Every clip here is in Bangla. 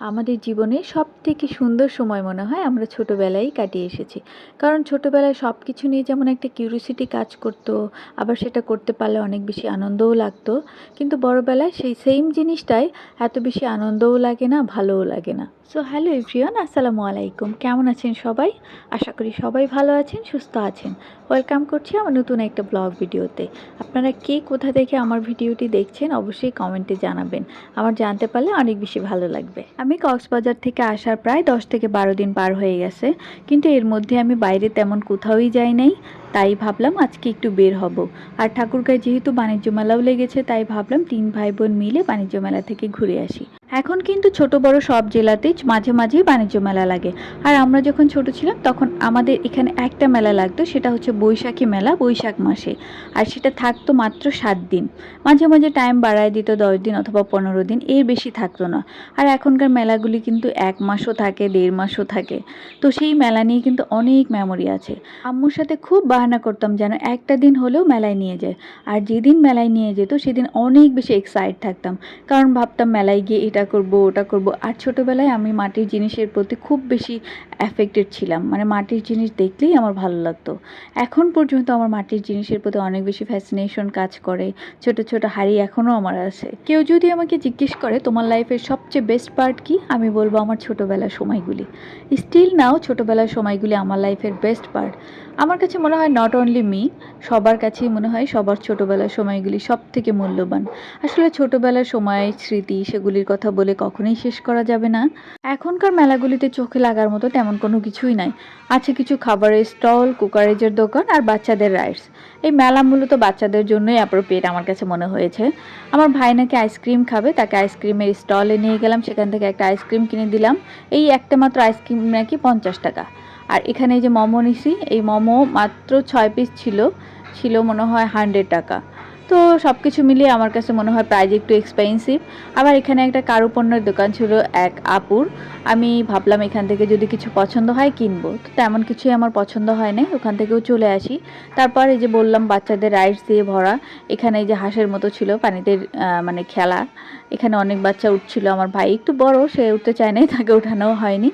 আমাদের জীবনে সব থেকে সুন্দর সময় মনে হয় আমরা ছোটোবেলায় কাটিয়ে এসেছি। কারণ ছোটোবেলায় সব কিছু নিয়ে যেমন একটা কিউরিসিটি কাজ করতো, আবার সেটা করতে পারলে অনেক বেশি আনন্দও লাগতো। কিন্তু বড়বেলায় সেই সেম জিনিসটাই এত বেশি আনন্দও লাগে না, ভালোও লাগে না। সো হ্যালো এভরিওয়ান আসসালামু আলাইকুম। কেমন আছেন সবাই? আশা করি সবাই ভালো আছেন, সুস্থ আছেন। ওয়েলকাম করছি আমার নতুন একটা ব্লগ ভিডিওতে আপনারা কে কোথা থেকে আমার ভিডিওটি দেখছেন অবশ্যই কমেন্টে জানাবেন। আমার জানতে পারলে অনেক বেশি ভালো লাগবে। আমি কক্সবাজার থেকে আসার প্রায় দশ থেকে বারো দিন পার হয়ে গেছে, কিন্তু এর মধ্যে আমি বাইরে তেমন কোথাওই যাই নাই। তাই ভাবলাম আজকে একটু বের হব। আর ঠাকুরগাঁয় যেহেতু বাণিজ্য মেলাও লেগেছে, তাই ভাবলাম তিন ভাই বোন মিলে বাণিজ্য মেলা থেকে ঘুরে আসি। এখন কিন্তু ছোট বড় সব জেলাতেই মাঝে মাঝেই বাণিজ্য মেলা লাগে। আর আমরা যখন ছোট ছিলাম, তখন আমাদের এখানে একটা মেলা লাগতো, সেটা হচ্ছে বৈশাখী মেলা, বৈশাখ মাসে। আর সেটা থাকতো মাত্র সাত দিন। মাঝে মাঝে টাইম বাড়ায় দিত দশ দিন অথবা পনেরো দিন, এর বেশি থাকতো না। আর এখনকার মেলাগুলি কিন্তু এক মাসও থাকে, দেড় মাসও থাকে। তো সেই মেলা নিয়ে কিন্তু অনেক মেমোরি আছে। আম্মুর সাথে খুব বাহানা করতাম যেন একটা দিন হলেও মেলায় নিয়ে যায়। আর যেদিন মেলায় নিয়ে যেত, সেদিন অনেক বেশি এক্সাইট থাকতাম। কারণ ভাবতাম মেলায় গিয়ে এটা করব, ওটা করব। আর ছোটোবেলায় আমি মাটির জিনিসের প্রতি খুব বেশি অ্যাফেক্টেড ছিলাম। মানে মাটির জিনিস দেখলেই আমার ভালো লাগতো। এখন পর্যন্ত আমার মাটির জিনিসের প্রতি অনেক বেশি ফ্যাসিনেশন কাজ করে। ছোট ছোট হাড়ি এখনও আমার আছে। কেউ যদি আমাকে জিজ্ঞেস করে, তোমার লাইফের সবচেয়ে বেস্ট পার্ট কি? আমি বলব, আমার ছোটোবেলার সময়গুলি। স্টিল নাও ছোটোবেলার সময়গুলি আমার লাইফের বেস্ট পার্ট আমার কাছে মনে হয় নট অনলি মি সবার কাছেই মনে হয় সবার ছোটোবেলার সময়গুলি সব থেকে মূল্যবান। আসলে ছোটোবেলার সময়, স্মৃতি, সেগুলির কথা বলে কখনোই শেষ করা যাবে না। এখনকার মেলাগুলিতে চোখে লাগার মতো তেমন কোনো কিছুই নাই। আছে কিছু খাবারের স্টল, কুকারেজের দোকান আর বাচ্চাদের রাইডস এই মেলা মূলত বাচ্চাদের জন্যই অ্যাপ্রোপ্রিয়েট আমার কাছে মনে হয়েছে। আমার ভাই নাকি আইসক্রিম খাবে, তাকে আইসক্রিমের স্টলে নিয়ে গেলাম, সেখান থেকে একটা আইসক্রিম কিনে দিলাম। এই একটা মাত্র আইসক্রিম নাকি পঞ্চাশ টাকা। আর এখানে যে মোমো নিছি, এই মোমো মাত্র ছয় পিস ছিল ছিল মনে হয় হান্ড্রেড টাকা। তো সব কিছু মিলিয়ে আমার কাছে মনে হয় প্রাইজ একটু এক্সপেন্সিভ আবার এখানে একটা কারুপণ্যের দোকান ছিল এক আপুর। আমি ভাবলাম এখান থেকে যদি কিছু পছন্দ হয় কিনবো। তো তেমন কিছুই আমার পছন্দ হয় না ওখান থেকেও চলে আসি। তারপর এই যে বললাম, বাচ্চাদের রাইডস দিয়ে ভরা। এখানে এই যে হাঁসের মতো ছিল, পানিতে মানে খেলা। এখানে অনেক বাচ্চা উঠছিল, আমার ভাই একটু বড়, সে উঠতে চায় নাই, তাকে ওঠানোও হয়নি।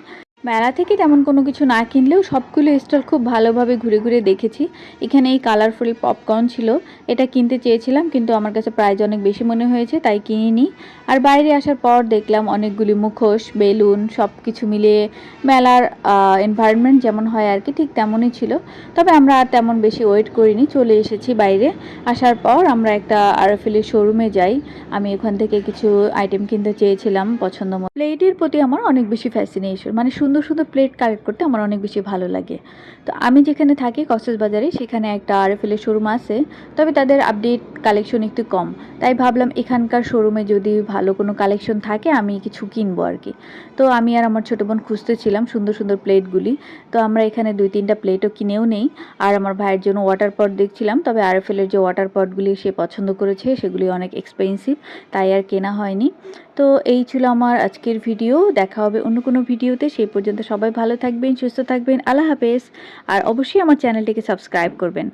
মেলা থেকে তেমন কোনো কিছু না কিনলেও সবগুলো স্টল খুব ভালোভাবে ঘুরে ঘুরে দেখেছি। এখানে এই কালারফুল পপকর্ন ছিল, এটা কিনতে চেয়েছিলাম কিন্তু আমার কাছে প্রাইজ অনেক বেশি মনে হয়েছে, তাই কিনিনি। আর বাইরে আসার পর দেখলাম অনেকগুলি মুখোশ, বেলুন সব কিছু মিলিয়ে মেলার এনভায়রনমেন্ট যেমন হয় আর কি, ঠিক তেমনই ছিল। তবে আমরা আর তেমন বেশি ওয়েট করিনি, চলে এসেছি বাইরে। আসার পর আমরা একটা আরএফএলের শোরুমে যাই। আমি ওখান থেকে কিছু আইটেম কিনতে চেয়েছিলাম পছন্দ মতো। প্লেটের প্রতি আমার অনেক বেশি ফ্যাসিনেশন মানে সুন্দর সুন্দর সুন্দর প্লেট কালেক্ট করতে আমার অনেক বেশি ভালো লাগে। তো আমি যেখানে থাকি বাজারে, সেখানে একটা আর আরএফএলের শোরুম আছে, তবে তাদের আপডেট কালেকশন একটু কম। তাই ভাবলাম এখানকার শোরুমে যদি ভালো কোনো কালেকশন থাকে, আমি কিছু কিনবো আর কি তো আমি আর আমার ছোটো বোন খুঁজতেছিলাম সুন্দর সুন্দর প্লেটগুলি তো আমরা এখানে দুই, তিনটা প্লেটও কিনেও নেই। আর আমার ভাইয়ের জন্য ওয়াটার পট দেখছিলাম, তবে আর আরএফএলের যে ওয়াটার পটগুলি সে পছন্দ করেছে, সেগুলি অনেক এক্সপেন্সিভ তাই আর কেনা হয়নি। তো এই ছিল আমার আজকের ভিডিও দেখা হবে অন্য কোনো ভিডিওতে সেই পর্যন্ত সবাই ভালো থাকবেন সুস্থ থাকবেন আল্লাহ হাফেজ। আর অবশ্যই আমার চ্যানেলটিকে সাবস্ক্রাইব করবেন।